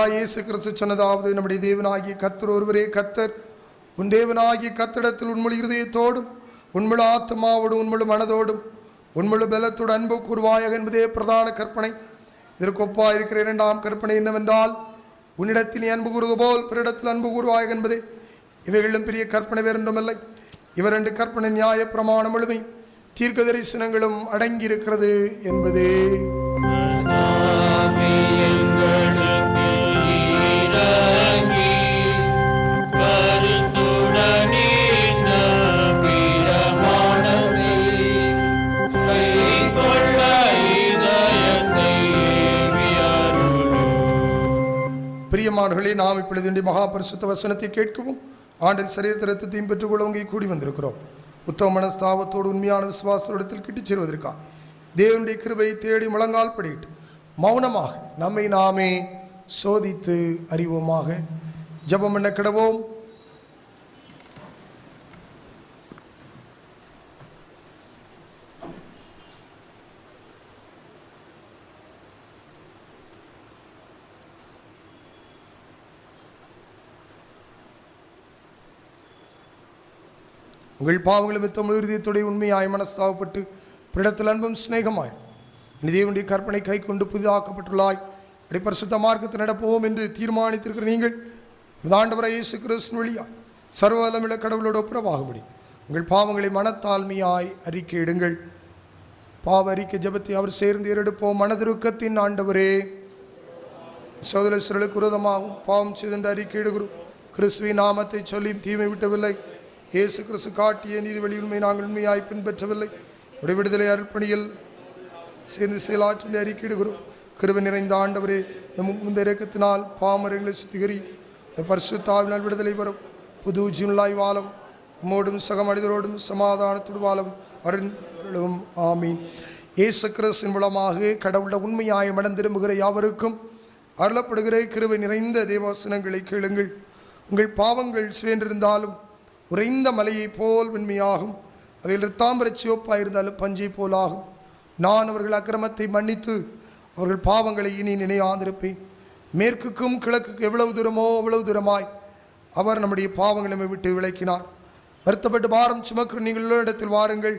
நம்முடைய இயேசு கிறிஸ்து சொன்னதாவது நம்முடைய தேவனாகிய கத்தர் ஒருவரே கத்தர் உன் தேவனாகிய கத்திடத்தில் உண்முழு இருதயத்தோடும் உண்முழு ஆத்மாவோடும் உண்முழு மனதோடும் உண்முழு பலத்தோடு அன்பு கூறுவாயாக என்பதே பிரதான கற்பனை. இதற்கு இருக்கிற இரண்டாம் கற்பனை என்னவென்றால் உன்னிடத்தில் நீ அன்பு கூறுவது போல் பிறடத்தில் அன்பு கூறுவாயாக என்பதே. இவைகளிலும் பெரிய கற்பனை வேறென்றுமில்லை இவர் ரெண்டு கற்பனை நியாய பிரமாணம் முழுமை தீர்க்க தரிசனங்களும் அடங்கியிருக்கிறது என்பதே. பிரியமானவர்களே நாம் இப்பொழுது இந்த மகா பரிசுத்த வசனத்தை கேட்கவும். ஆண்டர் சரீர ரத்தத்தையும் பெற்றுக்கொள்ள இங்கே கூடி வந்திருக்கிறோம். உத்தம மனஸ்தாபத்தோடு உண்மையான விசுவாசத்தில் கிட்டிச் சேருவதற்கா தேவனுடைய கிருபையை தேடி முழங்கால் படிட்டு மௌனமாக நம்மை நாமே சோதித்து அறிவோமாக. ஜபம் என்ன கிடவோம். உங்கள் பாவங்களை மித்தம் இருதயத்துடைய உண்மையாய் மனஸ்தாவப்பட்டு பிடத்தில் அன்பும் சிநேகமாய். நிதியுடைய கற்பனை கை கொண்டு புதிதாக்கப்பட்டுள்ளாய். அப்படி மார்க்கத்தில் நடப்போம் என்று தீர்மானித்திருக்கிற நீங்கள் ஆண்டவரை இயேசு கிறிஸ்து வழியாய் சர்வலமிழ கடவுளோட ஒப்புரவாகும்படி உங்கள் பாவங்களை மனத்தாழ்மையாய் அறிக்கையிடுங்கள் பாவ அறிக்கை ஜபத்தை அவர் சேர்ந்து ஏறெடுப்போம். மனதிருக்கத்தின் ஆண்டவரே. சோதரசர்களுக்கு விரோதமாகவும் பாவம் செய்தென்று அறிக்கையிடுகிறோம் கிறிஸ்துவின் நாமத்தை சொல்லி தீமை விட்டவில்லை. இயேசு கிறிஸ்து காட்டிய நீதிவழி உண்மை நாங்கள் உண்மையாய் பின்பற்றவில்லை. உடைய விடுதலை அர்ப்பணியில் சேர்ந்து செயலாற்றி அறிக்கையிடுகிறோம் கிருபை நிறைந்த ஆண்டவரே நம் இந்த இறக்கத்தினால் பாமரங்களை சுத்திகரி. பரிசுத்தாவினால் விடுதலை வரும் புது ஜீவனாய் வாழும். உம்மோடும் சக மனிதரோடும் சமாதானத்தோடு வாழும். அருளும் ஆமீன். இயேசு கிறிஸ்தின் மூலமாக கடவுள உண்மையாய் மனம் திரும்புகிற யாவருக்கும் அருளப்படுகிற கிருபை நிறைந்த தேவாசனங்களை கேளுங்கள். உங்கள் பாவங்கள் சுவேன்றிருந்தாலும் உறைந்த மலையைப் போல் வெண்மையாகும். அவையில் இரத்தாம்பரச் சிவப்பாயிருந்தாலும் பஞ்சை போலாகும். நான் அவர்கள் அக்கிரமத்தை மன்னித்து அவர்கள் பாவங்களை இனி நினையாதிருப்பேன். மேற்குக்கும் கிழக்குக்கு எவ்வளவு தூரமோ அவ்வளவு தூரமாய் அவர் நம்முடைய பாவங்களை விட்டு விளக்கினார் வருத்தப்பட்டு பாரம் சுமக்கிற நீங்கள் இடத்தில் வாருங்கள்.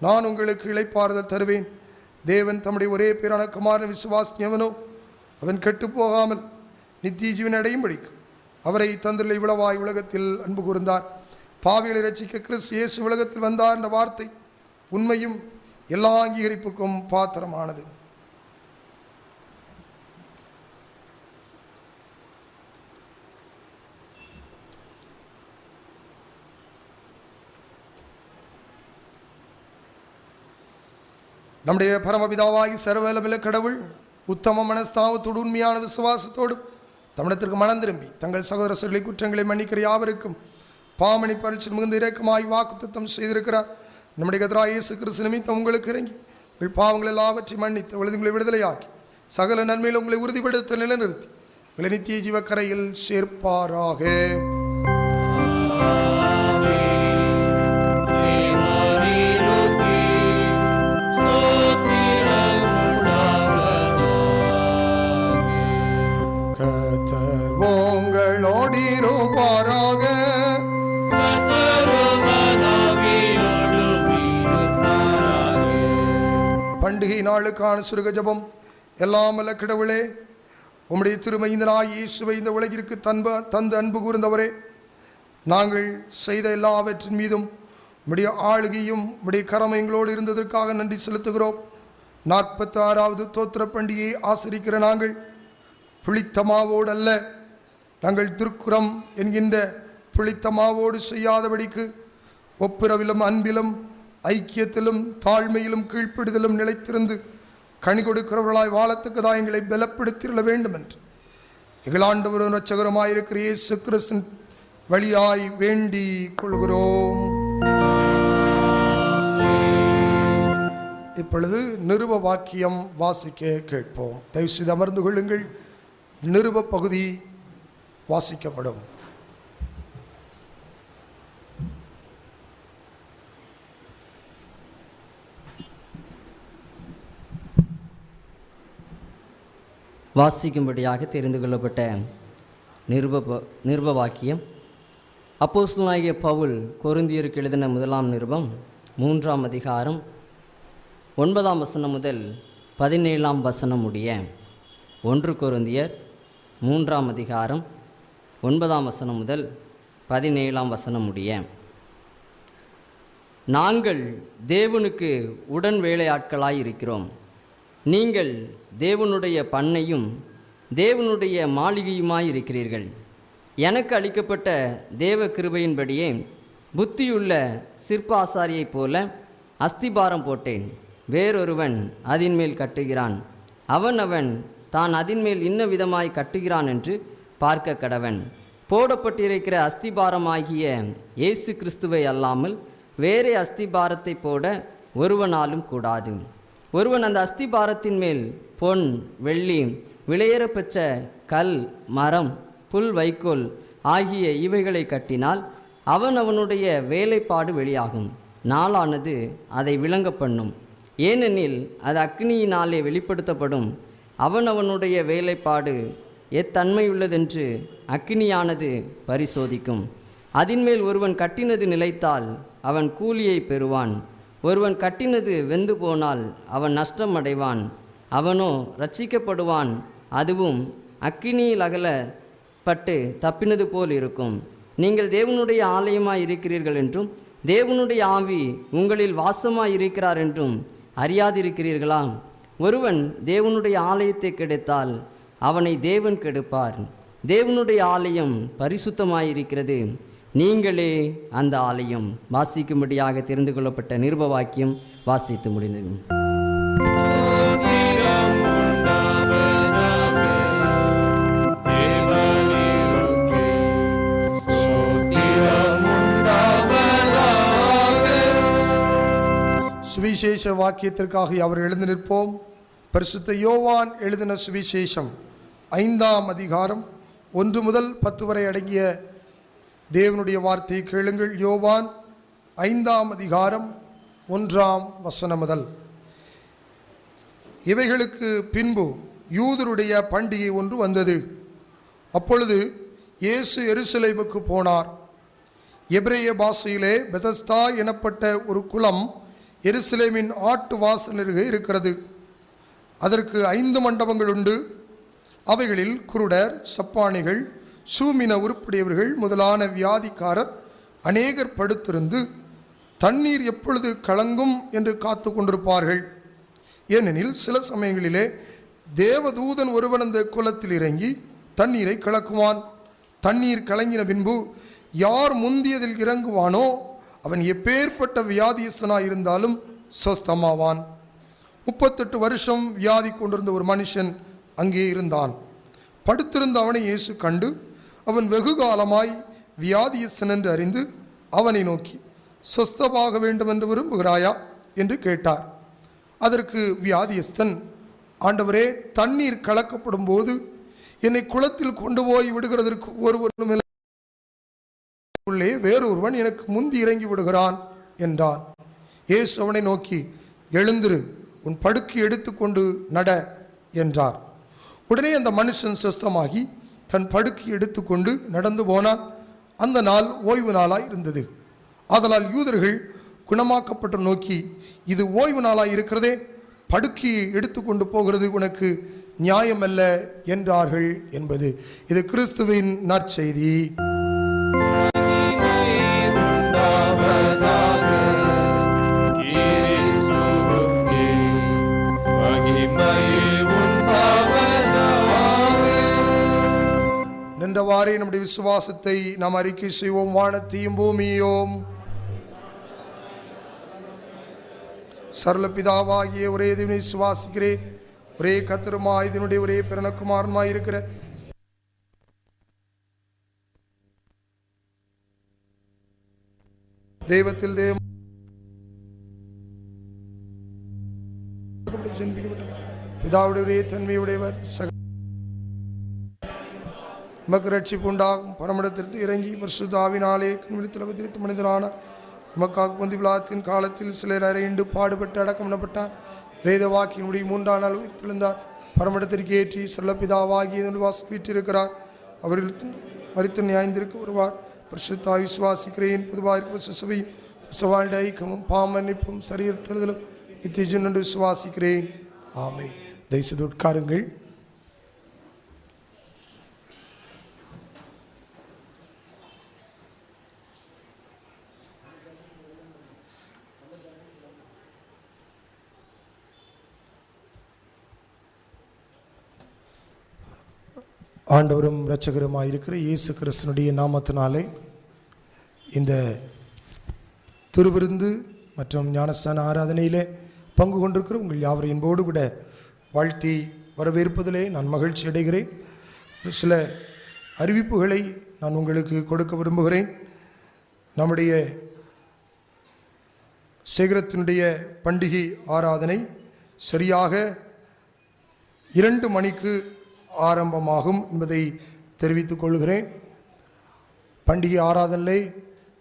நான் உங்களுக்கு இழைப்பாறுதல் தருவேன். தேவன் தம்முடைய ஒரே பேரான குமாரன் விசுவாசியவனோ அவன் கெட்டுப் போகாமல் நித்திய ஜீவன் அடையும் படிக்கும் அவரை தந்திரில் இவ்வளவாய் உலகத்தில் அன்பு கூர்ந்தார். பாவிகளை ரசிக்க கிறிஸ்து இயேசு உலகத்தில் வந்தார் என்ற வார்த்தை உண்மையும் எல்லா அங்கீகரிப்புக்கும் பாத்திரமானது. நம்முடைய பரமபிதாவாகி சர்வலமில கடவுள் உத்தம மனஸ்தாவத்தோடு உண்மையான விசுவாசத்தோடு தமிழத்திற்கு மனம் திரும்பி தங்கள் சகோதர சகோதரி குற்றங்களை மன்னிக்கிற யாவருக்கும் பாமணி பரிசு மிகுந்த இரக்கமாய் வாக்குத்தம் செய்திருக்கிறார். நம்முடைய கதிரா இயேசு கிறிஸ்து நிமித்தம் உங்களுக்கு இறங்கி உங்கள் பாவங்கள் எல்லாவற்றையும் மன்னித்து உங்களை விடுதலையாக்கி சகல நன்மையில் உங்களை உறுதிப்படுத்த நிலைநிறுத்தி உங்களை நித்திய ஜீவக்கரையில் சேர்ப்பாராக. தேவரீருக்கே கத்தர் உங்களோடிரும் பாராக பண்டிகை நாளுக்கான சுருக ஜபம் எல்லாம் அல்ல கடவுளே உம்முடைய திருமைந்தனாய் இயேசுவை இந்த உலகிற்கு தன்ப தந்து அன்பு கூர்ந்தவரே நாங்கள் செய்த எல்லாவற்றின் மீதும் உம்முடைய ஆளுகையும் உம்முடைய கரம் எங்களோடு இருந்ததற்காக நன்றி செலுத்துகிறோம். நாற்பத்தி ஆறாவது தோத்திர பண்டிகையை ஆசிரிக்கிற நாங்கள் புளித்தமாவோடு அல்ல நாங்கள் திருக்குறம் என்கின்ற புளித்தமாவோடு செய்யாதபடிக்கு ஒப்புரவிலும் அன்பிலும் ஐக்கியத்திலும் தாழ்மையிலும் கீழ்ப்பிடுதலும் நிலைத்திருந்து கனி கொடுக்கிறவர்களாய் வாழத்துக்குதான் எங்களை பலப்படுத்திட வேண்டும் என்று எங்களாண்டவரும் ரச்சகரமாயிருக்கிற இயேசு கிறிஸ்தன் வழியாய் வேண்டி கொள்கிறோம். இப்பொழுது நிறுவ வாக்கியம் வாசிக்க கேட்போம். தயவுசெய்து அமர்ந்து கொள்ளுங்கள். நிறுவ பகுதி வாசிக்கப்படும். வாசிக்கும்படியாக தெரிந்து கொள்ளப்பட்ட நிருப நிருப வாக்கியம் அப்போஸ்தலனாகிய பவுல் கொருந்தியருக்கு எழுதின முதலாம் நிருபம் மூன்றாம் அதிகாரம் ஒன்பதாம் வசனம் முதல் பதினேழாம் வசனம் உடைய ஒன்று கொருந்தியர் மூன்றாம் அதிகாரம் ஒன்பதாம் வசனம் முதல் பதினேழாம் வசனம் உடைய நாங்கள் தேவனுக்கு உடன் வேலையாட்களாய் இருக்கிறோம் நீங்கள் தேவனுடைய பண்ணையும் தேவனுடைய மாளிகையுமாய் இருக்கிறீர்கள் எனக்கு அளிக்கப்பட்ட தேவ கிருபையின்படியே புத்தியுள்ள சிற்பாசாரியைப் போல அஸ்திபாரம் போட்டேன். வேறொருவன் அதின்மேல் கட்டுகிறான். அவன் அவன் தான் அதின்மேல் இன்ன விதமாய் கட்டுகிறான் என்று பார்க்க கடவன். போடப்பட்டிருக்கிற அஸ்திபாரமாகிய இயேசு கிறிஸ்துவை அல்லாமல் வேறே அஸ்திபாரத்தை போட ஒருவனாலும் கூடாது. ஒருவன் அந்த அஸ்திபாரத்தின் மேல் பொன் வெள்ளி விலையேறப்பெற்ற கல் மரம் புல் வைக்கோல் ஆகிய இவைகளை கட்டினால் அவன் அவனுடைய வேலைப்பாடு வெளியாகும். நாளானது அதை விளங்க பண்ணும். ஏனெனில் அது அக்னியினாலே வெளிப்படுத்தப்படும். அவனவனுடைய வேலைப்பாடு எத்தன்மையுள்ளதென்று அக்கினியானது பரிசோதிக்கும். அதின்மேல் ஒருவன் கட்டினது நிலைத்தால் அவன் கூலியை பெறுவான். ஒருவன் கட்டினது வெந்து போனால் அவன் நஷ்டம் அடைவான் அவனோ ரட்சிக்கப்படுவான் அதுவும் அக்கினியில் அகலப்பட்டு தப்பினது போல் இருக்கும். நீங்கள் தேவனுடைய ஆலயமாய் இருக்கிறீர்கள் என்றும் தேவனுடைய ஆவி உங்களில் வாசமாய் இருக்கிறார் என்றும் அறியாதிருக்கிறீர்களா? ஒருவன் தேவனுடைய ஆலயத்தை கெடுத்தால் அவனை தேவன் கெடுப்பார். தேவனுடைய ஆலயம் பரிசுத்தமாயிருக்கிறது. நீங்களே அந்த ஆலயம் வாசிக்கும்படியாக தெரிந்து கொள்ளப்பட்ட நிருப வாக்கியம் வாசித்து முடிந்தது சுவிசேஷ வாக்கியத்திற்காக அவர் எழுந்து நிற்போம். பரிசுத்த யோவான் எழுதின சுவிசேஷம் ஐந்தாம் அதிகாரம் ஒன்று முதல் பத்து வரை அடங்கிய தேவனுடைய வார்த்தையை கேளுங்கள் யோவான் ஐந்தாம் அதிகாரம் ஒன்றாம் வசனம் முதல். இவைகளுக்கு பின்பு யூதருடைய பண்டிகை ஒன்று வந்தது. அப்பொழுது இயேசு எருசலேமுக்கு போனார். எபிரேய பாஷையிலே பெதஸ்தா எனப்பட்ட ஒரு குளம் எருசலேமின் ஆட்டு வாசல் இருக்கிறது. அதற்கு ஐந்து மண்டபங்கள் உண்டு. அவைகளில் குருடர் சப்பானிகள் சூமின உருப்புடையவர்கள் முதலான வியாதிக்காரர் அநேகர் படுத்திருந்து தண்ணீர் எப்பொழுது கலங்கும் என்று காத்து கொண்டிருப்பார்கள். ஏனெனில் சில சமயங்களிலே தேவதூதன் ஒருவன் அந்த குளத்தில் இறங்கி தண்ணீரை கலக்குவான். தண்ணீர் கலங்கின பின்பு யார் முந்தியதில் இறங்குவானோ அவன் எப்பேற்பட்ட வியாதியஸ்தனாக இருந்தாலும் சொஸ்தமாவான். முப்பத்தெட்டு வருஷம் வியாதி கொண்டிருந்த ஒரு மனுஷன் அங்கே இருந்தான். படுத்திருந்த அவனை இயேசு கண்டு அவன் வெகு காலமாய் வியாதியஸ்தன் என்று அறிந்து அவனை நோக்கி சொஸ்தமாக வேண்டும் என்று விரும்புகிறாயா? என்று கேட்டார். அதற்கு வியாதியஸ்தன் ஆண்டவரே தண்ணீர் கலக்கப்படும் போது என்னை குளத்தில் கொண்டு போய் விடுகிறதற்கு ஒருவரும் உள்ளே வேறொருவன் எனக்கு முந்தி இறங்கி விடுகிறான் என்றான். இயேசு அவனை நோக்கி எழுந்திரு உன் படுக்கை எடுத்துக்கொண்டு நட என்றார். உடனே அந்த மனுஷன் சுஸ்தமாகி தன் படுக்கை எடுத்துக்கொண்டு நடந்து போனான். அந்த நாள் ஓய்வு நாளாக இருந்தது ஆதலால் யூதர்கள் குணமாக்கப்பட்ட நோக்கி இது ஓய்வு நாளாக இருக்கிறதே படுக்கையை எடுத்துக்கொண்டு போகிறது உனக்கு நியாயமல்ல என்றார்கள் என்பது. இது கிறிஸ்துவின் நற்செய்தி. நம்முடைய விசுவாசத்தை நாம் அறிக்கை செய்வோம். வானத்தையும் பூமியோம் சரளபிதாவாகிய ஒரே இதனை சுவாசிக்கிறேன் ஒரே கத்திரமா இதனுடைய ஒரே பிறனக்குமாரமாய் இருக்கிற. தெய்வத்தில் தேவ பிதாவுடைய தன்மையுடையவர். சக நமக்கு ரட்சிப்பு உண்டாகும் பரமடத்திற்கு இறங்கி பரிசுத்தாவினாலே கண்விழித்தில் மனிதரான நமக்காக பொந்தி விழாத்தின் காலத்தில் சிலர் அறையுண்டு பாடுபட்டு அடக்கம் வேத வாக்கினுடைய மூன்றாம் நாள் உயிர்த்தெழுந்தார் பரமடத்திற்கு ஏற்றி செல்லப்பிதாவாகி வாசம் வீற்றிருக்கிறார். அவரில் மறித்து நியாய்ந்திருக்க வருவார். பரிசுத்தா விசுவாசிக்கிறேன். பொதுவாக இருக்க சிசுவையும் விசுவாண்ட ஐக்கமும் பாமன்னிப்பும் சரீரத்தெழுதலும் நித்தியஜன் என்று விசுவாசிக்கிறேன். ஆமை தயவுசெய்து உட்காருங்கள். ஆண்டவரும் இரட்சகருமாக இருக்கிற இயேசு கிறிஸ்தனுடைய நாமத்தினாலே இந்த திருவிருந்து மற்றும் ஞானஸ்தான ஆராதனையிலே பங்கு கொண்டிருக்கிற உங்கள் யாவரையும் என்போடு கூட வாழ்த்தி வரவேற்பதிலே நான் மகிழ்ச்சி அடைகிறேன். சில அறிவிப்புகளை நான் உங்களுக்கு கொடுக்க விரும்புகிறேன். நம்முடைய சேகரத்தினுடைய பண்டிகை ஆராதனை சரியாக இரண்டு மணிக்கு ஆரம்பமாகும் என்பதை தெரிவித்துக் கொள்கிறேன். பண்டிகை ஆராதனை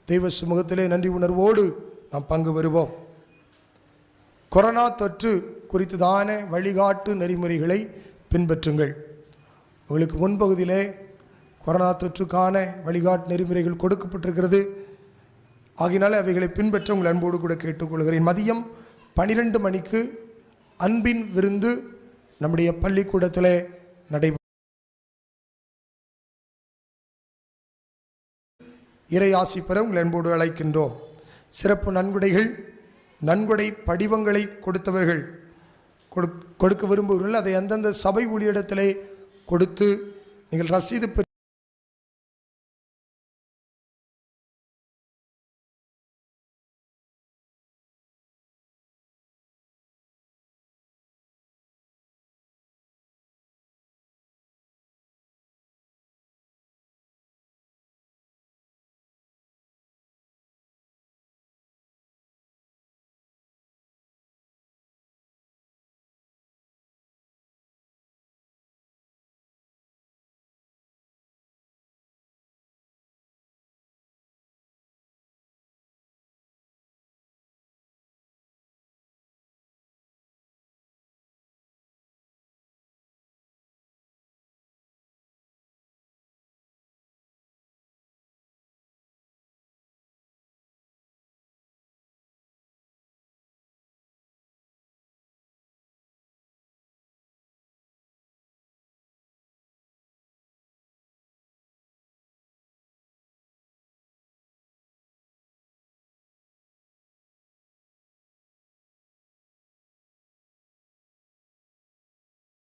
தெய்வ சுமுகத்திலே நன்றி உணர்வோடு நாம் பங்கு பெறுவோம். கொரோனா தொற்று குறித்துதான வழிகாட்டு நெறிமுறைகளை பின்பற்றுங்கள். உங்களுக்கு முன்பகுதியிலே கொரோனா தொற்றுக்கான வழிகாட்டு நெறிமுறைகள் கொடுக்கப்பட்டிருக்கிறது. ஆகினால அவைகளை பின்பற்ற உங்கள் அன்போடு கூட கேட்டுக்கொள்கிறேன். மதியம் பனிரெண்டு மணிக்கு அன்பின் விருந்து நம்முடைய பள்ளிக்கூடத்திலே நடைபெறும் இறை ஆசி பெற உங்கள் அன்போடு அழைக்கின்றோம். சிறப்பு நன்கொடைகள் நன்கொடை படிவங்களை கொடுத்தவர்கள் கொடுக்க விரும்புகிறீர்கள் அதை அந்தந்த சபை ஊழியிடத்திலே கொடுத்து நீங்கள் ரசீது